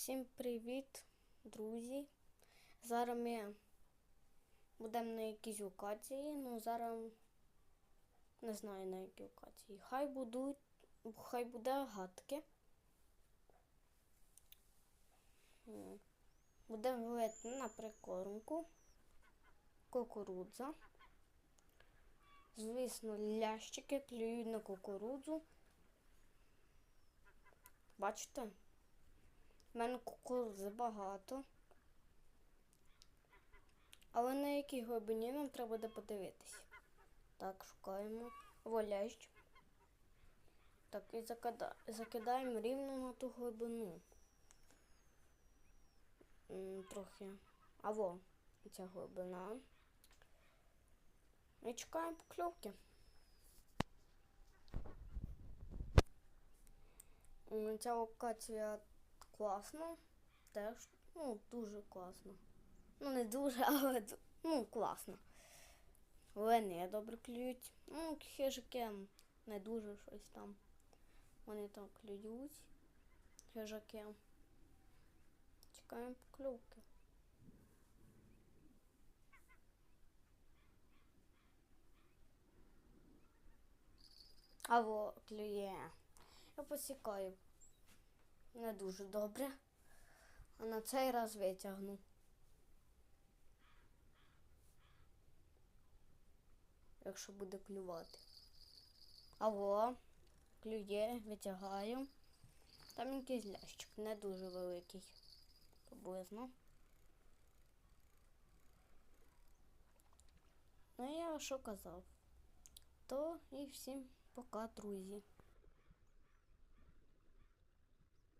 Всім привіт, друзі. Зараз ми будемо на якійсь локації, ну зараз не знаю на якій локації. Хай будуть, хай буде гадки. Будемо ловити на прикормку, кукурудза. Звісно, лящики клюють на кукурудзу. Бачите? У мене кукурудзи багато. Але на якій глибині нам треба буде подивитись. Так, шукаємо. Волящ. Так, і закида... закидаємо рівно на ту глибину. М, Трохи. А во, ця глибина. І чекаємо покльовки. Ця локація класна. Теж, ну, дуже класно. Ну, не дуже, але ну, класно. Лени добре клюють. Ну, хижаки не дуже щось там. Вони там клюють. Хижаки. Чекаємо покльовки. Аво клює. Я посікаю. Не дуже добре. А на цей раз витягну. Якщо буде клювати. Аво, клює, витягаю. Там якийсь лящик, не дуже великий. Приблизно. Ну я що казав. То і всім пока, друзі.